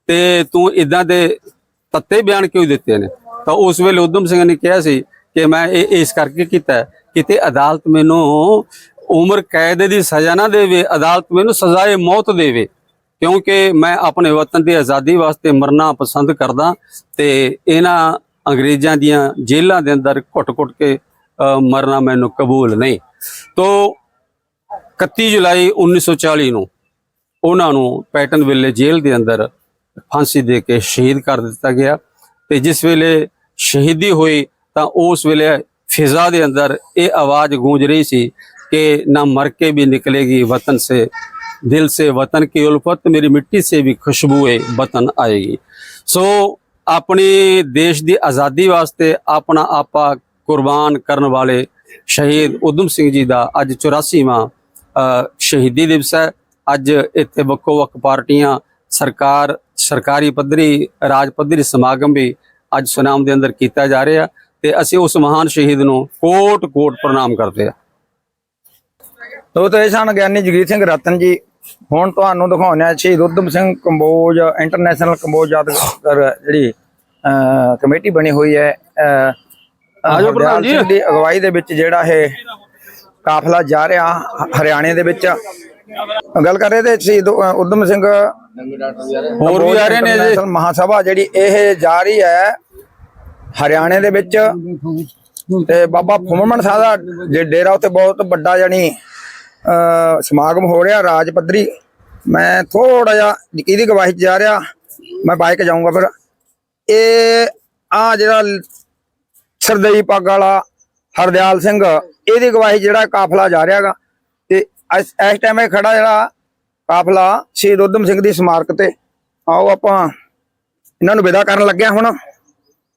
ਤੇ ਤੂੰ ਇਦਾਂ ਦੇ ਤੱਤੇ ਬਿਆਨ ਕਿਉਂ ਦਿੱਤੇ ਨੇ? ਤਾਂ ਉਸ ਵੇਲੇ ਉਦਮ ਸਿੰਘ ਨੇ ਕਿਹਾ ਸੀ ਕਿ ਮੈਂ ਇਹ ਇਸ ਕਰਕੇ ਕੀਤਾ ਹੈ, ਕਿਤੇ ਅਦਾਲਤ ਮੈਨੂੰ ਉਮਰ ਕੈਦ ਦੀ ਸਜ਼ਾ ਨਾ ਦੇਵੇ ਅਦਾਲਤ ਮੈਨੂੰ ਸਜ਼ਾਏ ਮੌਤ ਦੇਵੇ ਕਿਉਂਕਿ ਮੈਂ ਆਪਣੇ ਵਤਨ ਦੀ ਆਜ਼ਾਦੀ ਵਾਸਤੇ ਮਰਨਾ ਪਸੰਦ ਕਰਦਾ ਤੇ ਇਹਨਾਂ ਅੰਗਰੇਜ਼ਾਂ ਦੀਆਂ ਜੇਲ੍ਹਾਂ ਦੇ ਅੰਦਰ ਘੁੱਟ-ਘੁੱਟ ਕੇ ਅ, ਮਰਨਾ ਮੈਨੂੰ ਕਬੂਲ ਨਹੀਂ। ਤੋਂ 31 ਜੁਲਾਈ 1940 ਨੂੰ ਉਹਨਾਂ ਨੂੰ ਪੈਟਨ ਵਿਲੇ ਜੇਲ੍ਹ ਦੇ ਅੰਦਰ ਫਾਂਸੀ ਦੇ ਕੇ ਸ਼ਹੀਦ ਕਰ ਦਿੱਤਾ ਗਿਆ ਤੇ ਜਿਸ ਵੇਲੇ ਸ਼ਹੀਦੀ ਹੋਈ ਤਾਂ ਉਸ ਵੇਲੇ ਫਿਜ਼ਾ ਦੇ ਅੰਦਰ ਇਹ ਆਵਾਜ਼ ਗੂੰਜ ਰਹੀ ਸੀ ਕਿ ਨਾ ਮਰ ਕੇ ਵੀ ਨਿਕਲੇਗੀ ਵਤਨ ਸੇ, ਦਿਲ ਸੇ ਵਤਨ ਕੀ ਉਲਫਤ, ਮੇਰੀ ਮਿੱਟੀ ਸੇ ਵੀ ਖੁਸ਼ਬੂਏ ਵਤਨ ਆਏਗੀ। ਸੋ ਆਪਣੀ ਦੇਸ਼ ਦੀ ਆਜ਼ਾਦੀ ਵਾਸਤੇ ਆਪਣਾ ਆਪਾ ਕੁਰਬਾਨ ਕਰਨ ਵਾਲੇ ਸ਼ਹੀਦ ਉਦਮ ਸਿੰਘ ਜੀ ਦਾ ਅੱਜ 84ਵਾਂ ਸ਼ਹੀਦੀ ਦਿਵਸ ਹੈ। ਅੱਜ ਇੱਥੇ ਵੱਖੋ ਵੱਖ ਪਾਰਟੀਆਂ ਸਰਕਾਰ ਸਰਕਾਰੀ ਪੱਧਰੀ ਰਾਜ ਪੱਧਰੀ ਸਮਾਗਮ ਵੀ ਅੱਜ ਸੁਨਾਮ ਦੇ ਅੰਦਰ ਕੀਤਾ ਜਾ ਰਿਹਾ ਤੇ ਅਸੀਂ ਉਸ ਮਹਾਨ ਸ਼ਹੀਦ ਨੂੰ ਕੋਟ ਕੋਟ ਪ੍ਰਣਾਮ ਕਰਦੇ ਹਾਂ। ਤੋ ਤੇ ਸਨ ਗਿਆਨੀ ਜਗੀਰ ਸਿੰਘ ਰਤਨ ਜੀ। ਹੁਣ ਤੁਹਾਨੂੰ ਦਿਖਾਉਂਦੇ ਆ ਸ਼ਹੀਦ ਉਦਮ ਸਿੰਘ ਕੰਬੋਜ ਇੰਟਰਨੈਸ਼ਨਲ ਕੰਬੋਜ ਯਾਦਗਾਰ ਜਿਹੜੀ ਕਮੇਟੀ ਬਣੀ ਹੋਈ ਹੈ। ਆਜੋ ਪ੍ਰਧਾਨ ਜੀ। ਦੀ ਅਗਵਾਈ ਦੇ ਵਿੱਚ ਜਿਹੜਾ ਇਹ ਕਾਫਲਾ ਜਾ ਰਿਹਾ ਹਰਿਆਣੇ ਦੇ ਵਿੱਚ। ਗੱਲ ਕਰ ਰਹੇ ਤੇ ਸ਼ਹੀਦ ਉਦਮ ਸਿੰਘ ਹੋਰ ਵੀ ਆ ਰਹੇ ਨੇ ਜੀ। ਮਹਾਸਭਾ ਜਿਹੜੀ ਇਹ ਜਾ ਰਹੀ ਹੈ ਹਰਿਆਣੇ ਦੇ ਵਿੱਚ। ਤੇ ਬਾਬਾ ਫੁੰਮਣ ਸਾਹਿਬ ਦਾ ਜੇ ਡੇਰਾ ਉੱਤੇ ਬਹੁਤ ਵੱਡਾ ਜਾਨੀ ਸਮਾਗਮ ਹੋ ਰਿਹਾ ਰਾਜ ਪੱਧਰੀ। ਮੈਂ ਥੋੜਾ ਜਿਹਾ ਇਹਦੀ ਗਵਾਹੀ ਜਾ ਰਿਹਾ ਮੈਂ ਬਾਈਕ ਜਾਊਂਗਾ ਫਿਰ। ਇਹ ਆ ਜਿਹੜਾ ਸਰਦਈ ਪੱਗ ਵਾਲਾ ਹਰਦਿਆਲ ਸਿੰਘ ਇਹਦੀ ਗਵਾਹੀ ਜਿਹੜਾ ਕਾਫਲਾ ਜਾ ਰਿਹਾਗਾ। ਤੇ ਇਸ ਟਾਈਮ ਇਹ ਖੜਾ ਜਿਹੜਾ ਕਾਫਲਾ ਸ਼ਹੀਦ ਉਦਮ ਸਿੰਘ ਦੀ ਸਮਾਰਕ ਤੇ। ਆਓ ਆਪਾਂ ਇਹਨਾਂ ਨੂੰ ਵਿਦਾ ਕਰਨ ਲੱਗਿਆ ਹੁਣ।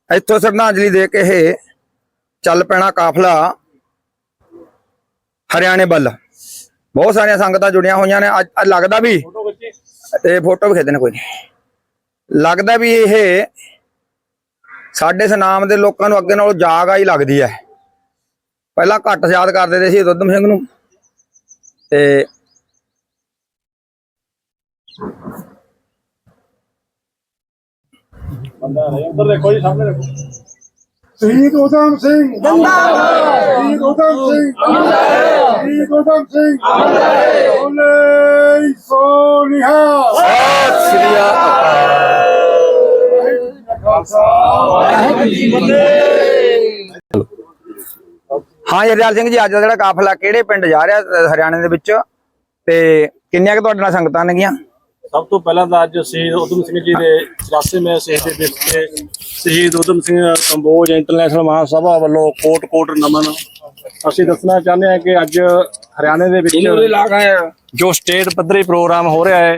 ਇੱਥੋਂ ਸ਼ਰਧਾਂਜਲੀ ਦੇ ਕੇ ਇਹ ਚੱਲ ਪੈਣਾ ਕਾਫਲਾ ਹਰਿਆਣੇ ਵੱਲ। ਬਹੁਤ ਸਾਰੀਆਂ ਸੰਗਤਾਂ ਜੁੜੀਆਂ ਹੋਈਆਂ ਨੇ। ਅੱਜ ਅੱਜ ਲੱਗਦਾ ਵੀ ਤੇ ਫੋਟੋ ਵੀ ਖਿੱਚਦੇ ਨੇ ਕੋਈ ਨਹੀਂ ਲੱਗਦਾ ਵੀ ਇਹ ਸਾਡੇ ਸਨਾਮ ਦੇ ਲੋਕਾਂ ਨੂੰ ਅੱਗੇ ਨਾਲੋਂ ਜਾਗ ਆਈ ਲੱਗਦੀ ਹੈ। ਪਹਿਲਾਂ ਘੱਟ ਯਾਦ ਕਰਦੇ ਤੇ ਸੀ ਉਦਮ ਸਿੰਘ ਨੂੰ। ਤੇ ਸ਼ਹੀਦ ਉਦਮ ਸਿੰਘ। ਜਿੰਦਾਬਾਦ ਸ਼ਹੀਦ ਉਦਮ ਸਿੰਘ। ਜਿੰਦਾਬਾਦ ਸ਼ਹੀਦ ਉਦਮ ਸਿੰਘ। ਜਿੰਦਾਬਾਦ ਬੋਲੇ ਸੋਨਿਹਾ ਸਤਿ ਸ੍ਰੀ ਅਕਾਲ। ਖਾਲਸਾ। ਵਾਹਿਗੁਰੂ ਜੀ ਹਾਂ ਜਰਨੈਲ ਸਿੰਘ ਜੀ ਅੱਜ ਦਾ ਜਿਹੜਾ ਕਾਫਲਾ ਕਿਹੜੇ ਪਿੰਡ ਜਾ ਰਿਹਾ ਹਰਿਆਣੇ ਦੇ ਵਿੱਚ? ਤੇ ਕਿੰਨੀਆਂ ਕੁ ਤੁਹਾਡੇ ਨਾਲ ਸੰਗਤਾਂ ਨੇਗੀਆਂ? ਸਭ ਤੋਂ ਪਹਿਲਾਂ ਤਾਂ ਅੱਜ ਸ਼ਹੀਦ ਉਦਮ ਸਿੰਘ ਜੀ ਦੇ 84ਵੇਂ ਸ਼ਹੀਦੀ ਦਿਵਸ ਤੇ ਸ਼ਹੀਦ ਉਦਮ ਸਿੰਘ ਕੰਬੋਜ ਇੰਟਰਨੈਸ਼ਨਲ ਮਹਾਸਭਾ ਵੱਲੋਂ ਕੋਟ ਕੋਟ ਨਮਨ। ਅਸੀਂ ਦੱਸਣਾ ਚਾਹੁੰਦੇ ਹਾਂ ਕਿ ਅੱਜ ਹਰਿਆਣੇ ਦੇ ਵਿੱਚ ਜੋ ਸਟੇਟ ਪੱਧਰੀ ਪ੍ਰੋਗਰਾਮ ਹੋ ਰਿਹਾ ਹੈ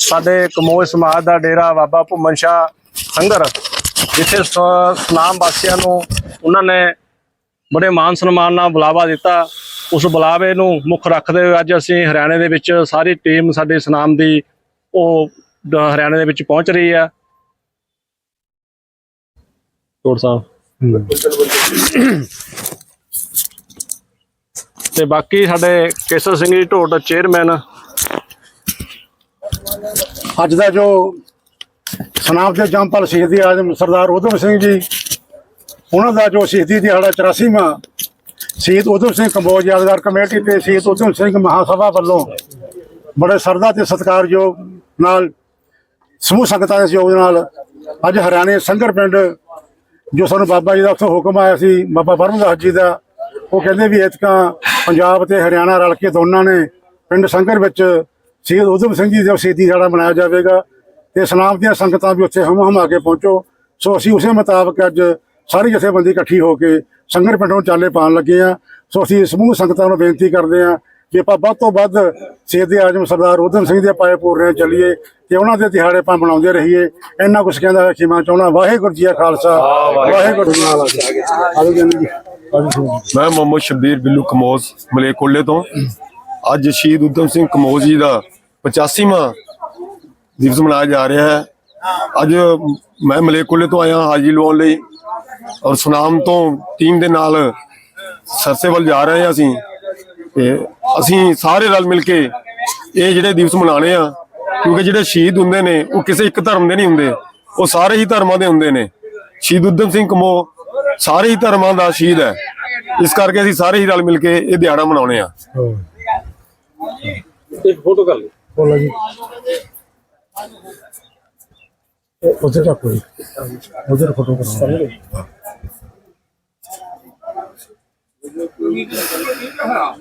ਸਾਡੇ ਕਮੋਜ ਸਮਾਜ ਦਾ ਡੇਰਾ ਬਾਬਾ ਭੁੰਮਨ ਸ਼ਾਹ ਸੰਗਰ ਜਿੱਥੇ ਸਨਾਮ ਵਾਸੀਆਂ ਨੂੰ ਉਹਨਾਂ ਨੇ ਬੜੇ ਮਾਨ ਸਨਮਾਨ ਨਾਲ ਬੁਲਾਵਾ ਦਿੱਤਾ। ਉਸ ਬੁਲਾਵੇ ਨੂੰ ਮੁੱਖ ਰੱਖਦੇ ਹੋਏ ਅੱਜ ਅਸੀਂ ਹਰਿਆਣੇ ਦੇ ਵਿੱਚ ਸਾਰੀ ਟੀਮ ਸਾਡੇ ਸਨਾਮ ਦੀ ਉਹ ਹਰਿਆਣੇ ਦੇ ਵਿੱਚ ਪਹੁੰਚ ਰਹੀ ਹੈ। ਟੋੜ ਸਾਹਿਬ। ਤੇ ਬਾਕੀ ਸਾਡੇ ਕੇਸਰ ਸਿੰਘ ਜੀ ਢੋਟ ਚੇਅਰਮੈਨ। ਅੱਜ ਦਾ ਜੋ ਸਨਾਮ ਦੇ ਜੰਪਲ ਸ਼ਹੀਦੀ ਆਜ਼ਮ ਸਰਦਾਰ ਉਦਮ ਸਿੰਘ ਜੀ ਉਹਨਾਂ ਦਾ ਜੋ ਸ਼ਹੀਦੀ ਦਿਹਾੜਾ 84ਵਾਂ ਸ਼ਹੀਦ ਉਦਮ ਸਿੰਘ ਕੰਬੋਜ ਯਾਦਗਾਰ ਕਮੇਟੀ ਤੇ ਸ਼ਹੀਦ ਉਦਮ ਸਿੰਘ ਮਹਾਸਭਾ ਵੱਲੋਂ ਬੜੇ ਸਰਦਾ ਤੇ ਸਤਿਕਾਰਯੋਗ ਨਾਲ, ਸਮੂਹ ਸੰਗਤਾਂ ਦੇ ਸਹਿਯੋਗ ਨਾਲ ਅੱਜ ਹਰਿਆਣੇ ਸੰਗਰ ਪਿੰਡ, ਜੋ ਸਾਨੂੰ ਬਾਬਾ ਜੀ ਦਾ ਉੱਥੋਂ ਹੁਕਮ ਆਇਆ ਸੀ, ਬਾਬਾ ਬਰਮਦਾਸ ਜੀ ਦਾ, ਉਹ ਕਹਿੰਦੇ ਵੀ ਇਤਕਾਂ ਪੰਜਾਬ ਤੇ ਹਰਿਆਣਾ ਰਲ ਕੇ ਦੋਨਾਂ ਨੇ ਪਿੰਡ ਸੰਗਰ ਵਿੱਚ ਸ਼ਹੀਦ ਉਦਮ ਸਿੰਘ ਜੀ ਦਾ ਸ਼ਹੀਦੀ ਦਿਹਾੜਾ ਮਨਾਇਆ ਜਾਵੇਗਾ ਤੇ ਸਲਾਮ ਦੀਆਂ ਸੰਗਤਾਂ ਵੀ ਉੱਥੇ ਹਮ ਹਮ ਆ ਕੇ ਪਹੁੰਚੋ। ਸੋ ਅਸੀਂ ਉਸੇ ਮੁਤਾਬਕ ਅੱਜ ਸਾਰੀ ਜਥੇਬੰਦੀ ਇਕੱਠੀ ਹੋ ਕੇ ਸੰਗਰ ਪਿੰਡੋਂ ਚਾਲੇ ਪਾਉਣ ਲੱਗੇ ਆ ਸੋ ਅਸੀਂ ਸਮੂਹ ਸੰਗਤਾਂ ਨੂੰ ਬੇਨਤੀ ਕਰਦੇ ਆ ਕਿ ਆਪਾਂ ਵੱਧ ਤੋਂ ਵੱਧ ਸ਼ਹੀਦ ਆਜਮ ਸਰਦਾਰ ਉਦਮ ਸਿੰਘ ਦੇ ਪਾਏ ਪੂਰਨੇ ਚੱਲੀਏ ਤੇ ਉਹਨਾਂ ਦੇ ਦਿਹਾੜੇ ਆਪਾਂ ਮਨਾਉਂਦੇ ਰਹੀਏ। ਇੰਨਾ ਕੁਝ ਕਹਿੰਦਾ ਖਿਮਾ ਚਾਹੁੰਦਾ ਵਾਹਿਗੁਰੂ ਜੀ ਕਾ ਖਾਲਸਾ ਵਾਹਿਗੁਰੂ ਜੀ ਕੀ ਫਤਿਹ। ਮੈਂ ਮੁਹੰਮਦ ਸ਼ਬੀਰ ਬਿੱਲੂ ਕਮੋਜ਼ ਮਲੇਕੋਲੇ ਤੋਂ। ਅੱਜ ਸ਼ਹੀਦ ਉਦਮ ਸਿੰਘ ਕਮੋਜ਼ ਜੀ ਦਾ 85ਵਾਂ ਦਿਵਸ ਮਨਾਇਆ ਜਾ ਰਿਹਾ ਹੈ। ਅੱਜ ਮੈਂ ਮਲੇਕੋਲੇ ਤੋਂ ਆਇਆ ਹਾਜੀ ਲਵਾਉਣ ਲਈ। ਔਰ ਸੁਨਾਮ ਤੋਂ ਟੀਮ ਦੇ ਨਾਲ ਸਰਸੇ ਵੱਲ ਜਾ ਰਹੇ ਹਾਂ ਅਸੀਂ। ਤੇ ਅਸੀਂ ਸਾਰੇ ਰਲ ਮਿਲ ਕੇ ਇਹ ਜਿਹੜੇ ਦਿਵਸ ਮਨਾਣੇ ਆ ਕਿਉਂਕਿ ਜਿਹੜੇ ਸ਼ਹੀਦ ਹੁੰਦੇ ਨੇ ਉਹ ਕਿਸੇ ਇੱਕ ਧਰਮ ਦੇ ਨਹੀਂ ਹੁੰਦੇ। ਉਹ ਸਾਰੇ ਹੀ ਧਰਮਾਂ ਦੇ ਹੁੰਦੇ ਨੇ। ਸ਼ਹੀਦ ਉਦਮ ਸਿੰਘ ਕਮੋ ਸਾਰੇ ਹੀ ਧਰਮਾਂ ਦਾ ਸ਼ਹੀਦ ਹੈ। ਇਸ ਕਰਕੇ ਅਸੀਂ ਸਾਰੇ ਹੀ ਰਲ ਮਿਲ ਕੇ ਇਹ ਦਿਹਾੜਾ ਮਨਾਉਣੇ ਆ। ਇੱਕ ਫੋਟੋ ਕਰ ਲਓ। ਬੋਲੋ ਜੀ। ਉਧਰ ਦਾ ਕੋਈ ਉਧਰ ਫੋਟੋ। ਕਰਾਉਣਾ